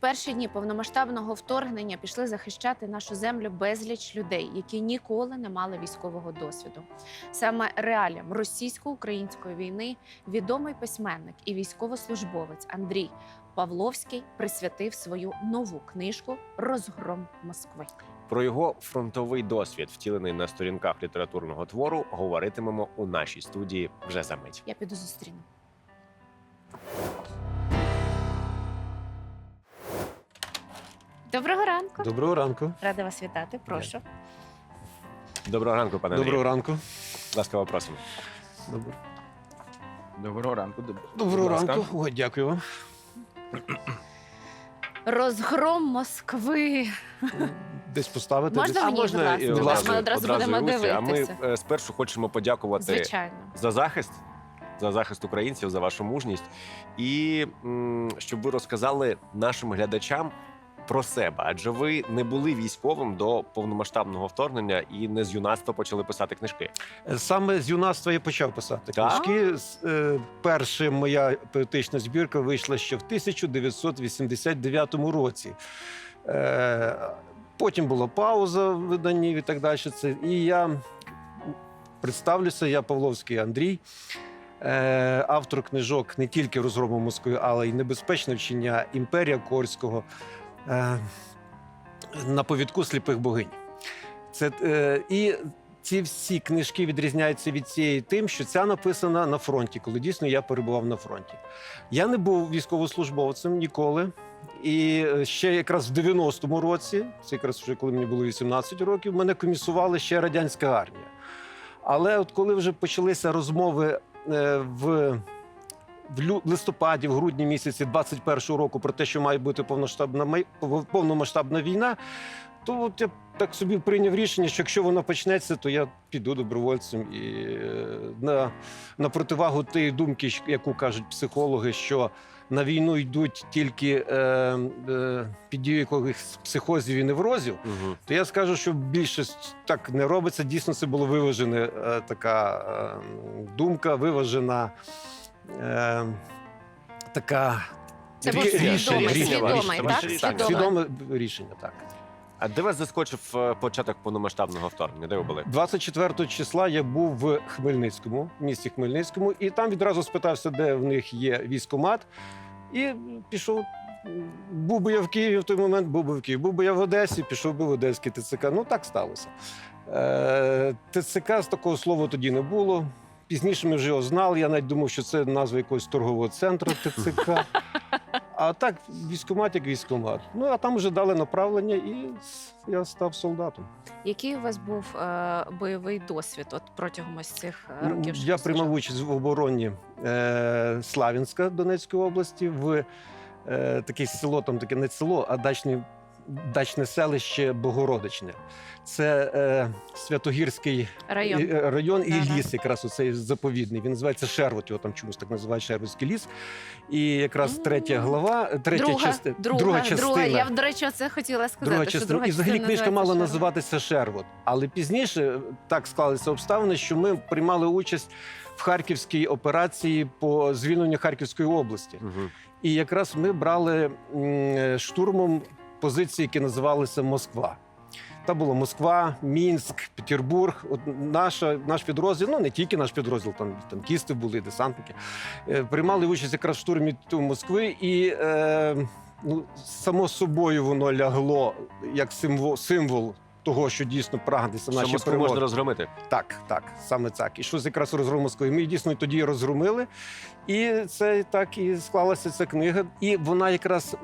перші дні повномасштабного вторгнення пішли захищати нашу землю безліч людей, які ніколи не мали військового досвіду. Саме реаліям російсько-української війни відомий письменник і військовослужбовець Андрій Павловський присвятив свою нову книжку Розгром Москви. Про його фронтовий досвід, втілений на сторінках літературного твору, говоритимемо у нашій студії вже за мить. Я піду зустріну. Доброго ранку. Доброго ранку. Рада вас вітати. Прошу. Доброго ранку, пане Доброго Андрію. ранку. Ласкаво просимо. Добр- Доброго ранку. Доб- Доброго будь ласка. ранку. О, дякую вам. Розгром Москви. Десь поставити. Можна десь? мені, будь ласка? і Будь ласка, Ми одразу будемо і Руслі. А ми дивитися. е, спершу хочемо подякувати Звичайно. за захист, за захист українців, за вашу мужність, і м, щоб ви розказали нашим глядачам про себе, адже ви не були військовим до повномасштабного вторгнення і не з юнацтва почали писати книжки. Саме з юнацтва я почав писати Так? книжки. Е, Перша моя поетична збірка вийшла ще в 1989 році. Е, Потім була пауза в виданні і так далі. І я представлюся, я Павловський Андрій. е, Автор книжок не тільки розгрому Москви, але й небезпечне вчення імперія Корського на повідку сліпих богинь. Це, е, і ці всі книжки відрізняються від цієї тим, що ця написана на фронті, коли дійсно я перебував на фронті. Я не був військовослужбовцем ніколи. І е, ще якраз в 90-му році, це якраз вже коли мені було 18 років, мене комісували ще радянська армія. Але от коли вже почалися розмови е, в, в листопаді, в грудні місяці 21-го року про те, що має бути повноштабна повномасштабна війна, то от я так собі прийняв рішення, що якщо вона почнеться, то я піду добровольцем і е, на, на противагу тієї думки, яку кажуть психологи, що на війну йдуть тільки е, е, під дією якихось психозів і неврозів, Угу. то я скажу, що більшість так не робиться. Дійсно, це була виважена е, така е, думка, виважена е, така Це рі- був рішення, свідомий, рішення, свідомий, рішення, так? рішення. так, свідоме рішення, так. А де вас заскочив е, початок повномасштабного вторгнення? Де ви були? 24 числа я був в Хмельницькому, в місті Хмельницькому, і там відразу спитався, де в них є військомат, і пішов. Був би я в Києві в той момент, був би в Києві. Був би я в Одесі, пішов би в Одеський ТЦК. Ну так сталося. Е, ТЦК з такого слова тоді не було. Пізніше ми вже його знали. Я навіть думав, що це назва якогось торгового центру ТЦК. А так, військомат як військомат. Ну а там вже дали направлення, і я став солдатом. Який у вас був е, бойовий досвід от протягом ось цих е, років? що Я ви приймав служили? участь в обороні е, Славянська Донецької області в е, таке село, там таке не село, а дачне, дачне селище Богородичне. Це е, Святогірський район. е, район і Да-да. ліс, якраз оцей заповідний. Він називається Шервот, його там чомусь так називають Шервотський ліс. І якраз третя глава, третя друга, частина, друга, частина. Я, до речі, це хотіла сказати. Друга що частина. друга І взагалі книжка мала «Шервот». називатися Шервот. Але пізніше так склалися обставини, що ми приймали участь в харківській операції по звільненню Харківської області. Угу. І якраз ми брали м, штурмом позиції, які називалися Москва. Та було Москва, Мінськ, Петербург. От наша, наш підрозділ, ну не тільки наш підрозділ, там танкісти були, десантники. е, Приймали участь якраз в штурмі Москви, і е, ну, само собою воно лягло як символ, символ того, що дійсно прагнеться наші Москву перемоги. можна розгромити? Так, так, саме так. І щось якраз розгром Москви. Ми дійсно тоді розгромили. І це так і склалася ця книга. І вона якраз,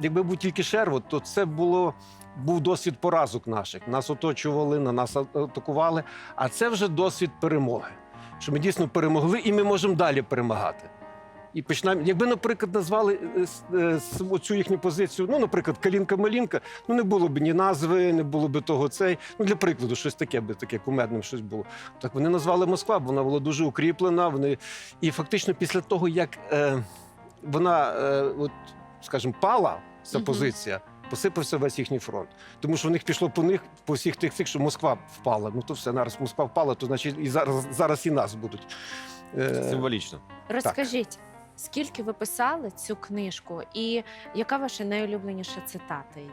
якби був тільки Шервот, то це було. Був досвід поразок наших. Нас оточували, на нас атакували. А це вже досвід перемоги. Що ми дійсно перемогли, і ми можемо далі перемагати. І починаємо. Якби, наприклад, назвали е, е, оцю їхню позицію, ну, наприклад, Калінка-Малінка, ну не було б ні назви, не було б того цей. Ну, для прикладу, щось таке би таке кумедне щось було. Так вони назвали Москва, бо вона була дуже укріплена. Вони... І фактично після того, як е, вона, е, от, скажімо, пала ця позиція, посипався весь їхній фронт. Тому що в них пішло по них, по всіх тих цих, що Москва впала. Ну то все, зараз Москва впала, то значить і зараз, зараз і нас будуть. е, Символічно. Розкажіть, Скільки ви писали цю книжку, і яка ваша найулюбленіша цитата її?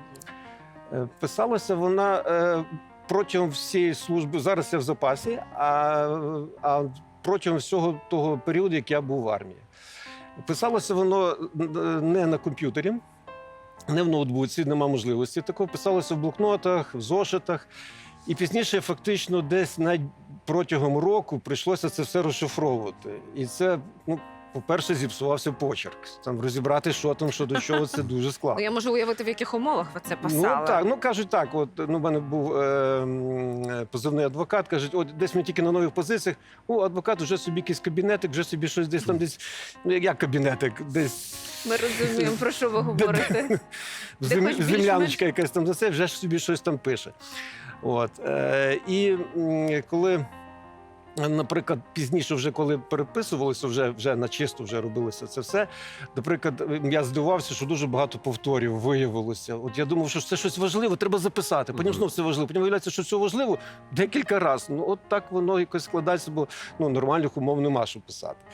Е, Писалася вона е, протягом всієї служби. Зараз я в запасі, а, а протягом всього того періоду, як я був в армії. Писалося воно е, не на комп'ютері, не в ноутбуці, нема можливості. Такого писалося в блокнотах, в зошитах. І пізніше, фактично, десь навіть протягом року прийшлося це все розшифровувати. І це, ну, по-перше, зіпсувався почерк. Там розібрати, що там, що до чого, це дуже складно. Ну, Я можу уявити, в яких умовах ви це писали. Ну так, ну кажуть так. От ну, в мене був е, позивний адвокат. кажуть, от десь ми тільки на нових позиціях. О, адвокат вже собі якийсь кабінетик, вже собі щось десь там десь. Ну як кабінетик, десь Ми розуміємо, про що ви говорите. зем- земляночка якась там за це, вже собі щось там пише. От е, і коли. Наприклад, пізніше, вже коли переписувалося, вже вже на чисто вже робилося це все. Наприклад, я здивувався, що дуже багато повторів виявилося. От я думав, що це щось важливе, треба записати. Потім Мгм. знов це важливо. Потім виявляється, що це важливо декілька разів. Ну от так воно якось складається, бо ну нормальних умов нема що писати.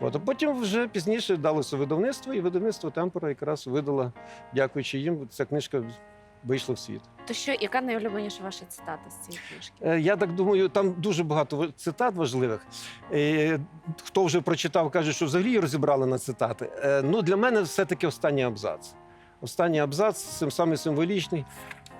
От а потім вже пізніше далося видавництво, і видавництво Темпора якраз видало, дякуючи їм, ця книжка вийшла в світ. То що, яка найулюбленіша ваша цитата з цієї книжки? Е, Я так думаю, там дуже багато цитат важливих. Е, Хто вже прочитав, каже, що взагалі розібрали на цитати. Е, Ну, для мене все-таки останній абзац. Останній абзац цим самий символічний.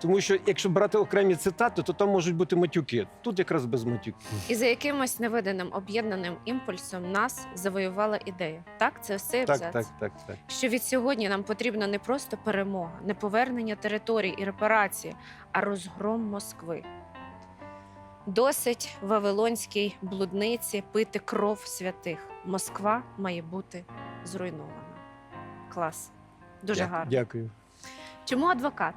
Тому що якщо брати окремі цитати, то там можуть бути матюки. Тут якраз без матюків. І за якимось невиданим об'єднаним імпульсом нас завоювала ідея. Так, це абзац. Так, так, так, так. Що від сьогодні нам потрібна не просто перемога, не повернення територій і репарації, а розгром Москви. Досить вавилонській блудниці пити кров святих. Москва має бути зруйнована. Клас. Дуже Дя- гарно. Дякую. Чому адвокат?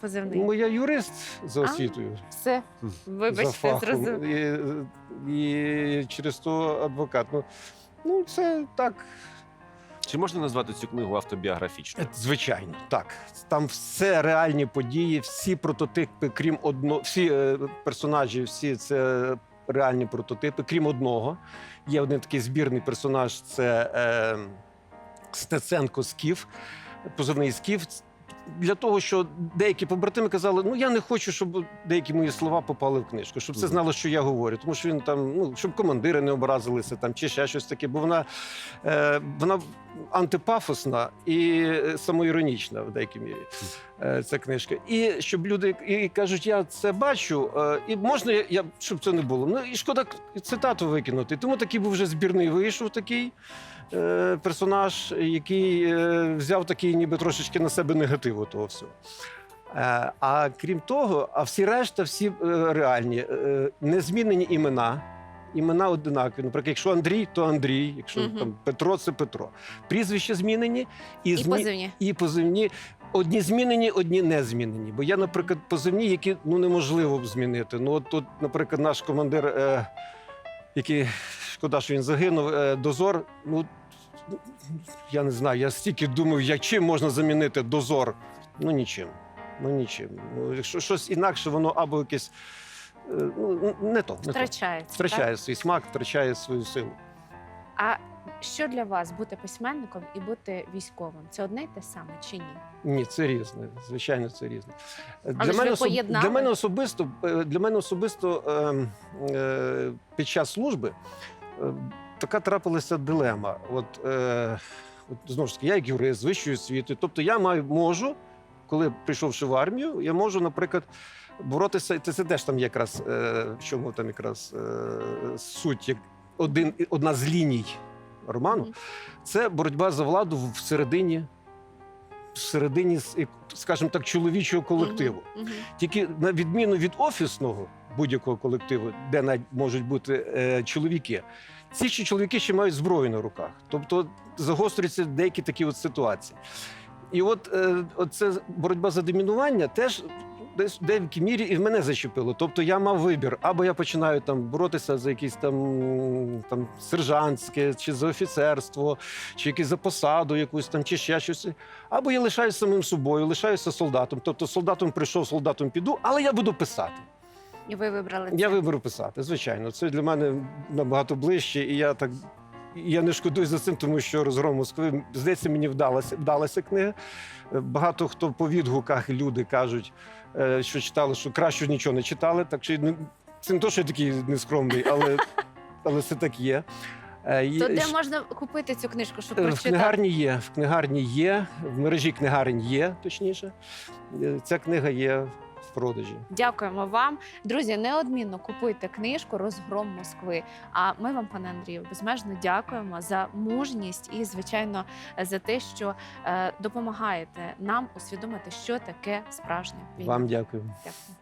Позивний. Ну, я юрист за А, освітою. Все, за вибачте, фахом. зрозуміло. І, і через то адвокат. Ну, ну, це так. Чи можна назвати цю книгу автобіографічною? Е, Звичайно, так. Там все реальні події, всі прототипи, крім одного, всі е, персонажі, всі це реальні прототипи, крім одного. Є один такий збірний персонаж це е, Стеценко Скіф, позивний Скіф. Для того, що деякі побратими казали, ну я не хочу, щоб деякі мої слова попали в книжку, щоб це знало, що я говорю. Тому що він там, ну щоб командири не образилися там чи ще щось таке, бо вона, е, вона антипафосна і е, самоіронічна в деякій мірі. Е, ця книжка. І щоб люди і кажуть, я це бачу, е, і можна, я, я щоб це не було. Ну і шкода цитату викинути. Тому такий був вже збірний вийшов такий персонаж, який е, взяв такий, ніби трошечки на себе негативу того всього. Е, а крім того, а всі решта, всі е, реальні, е, незмінені імена. Імена одинакові. Наприклад, якщо Андрій, то Андрій, якщо Мгм. там Петро, це Петро. Прізвища змінені і, І змі... позивні. і позивні. Одні змінені, одні не змінені. Бо я, наприклад, позивні, які ну неможливо б змінити. Ну, от тут, наприклад, наш командир, е, який шкода, що він загинув, е, дозор. Ну я не знаю, я стільки думав, як чим можна замінити дозор. Ну нічим. Ну нічим. Ну, якщо щось інакше, воно або якесь е, ну, не то. Не то. Втрачається. Втрачає свій смак, втрачає свою силу. А що для вас бути письменником і бути військовим? Це одне й те саме чи ні? Ні, це різне. Звичайно, це різне. Але ж ви особ- для мене особисто е, для мене особисто ем, е, під час служби е, така трапилася дилема. От, е, от знову ж таки, я як юрист з вищою освітою. Тобто я маю можу, коли прийшовши в армію, я можу, наприклад. Боротися, це, це теж там якраз е, в чому там якраз е, суть, як один, одна з ліній роману, це боротьба за владу всередині, всередині, скажімо так, чоловічого колективу. Мгм, мгм. Тільки на відміну від офісного будь-якого колективу, де можуть бути е, чоловіки, ці ще чоловіки ще мають зброю на руках. Тобто загострюються деякі такі от ситуації. І от, е, це боротьба за домінування теж десь в деякій мірі і в мене зачепило. Тобто я мав вибір, або я починаю там боротися за якісь там, там сержантське, чи за офіцерство, чи якісь за посаду якусь там, чи ще щось. Або я лишаюся самим собою, лишаюся солдатом. Тобто солдатом прийшов, солдатом піду, але я буду писати. І ви вибрали Я виберу писати, звичайно. Це для мене набагато ближче, і я так я не шкодую за цим, тому що розгром Москви здається, мені вдалася, вдалася книга. Е, Багато хто по відгуках люди кажуть, е, що читали, що краще нічого не читали. Так що це не то, що я такий нескромний, але, але це так є. Е, То де можна купити цю книжку, щоб Е, В книгарні є. В книгарні є, в мережі книгарень є, точніше. Ця книга є в продажі. Дякуємо вам, друзі. Неодмінно купуйте книжку Розгром Москви. А ми вам, пане Андрію, безмежно дякуємо за мужність і, звичайно, за те, що е, допомагаєте нам усвідомити, що таке справжня війна. Вам дякую. Дякую.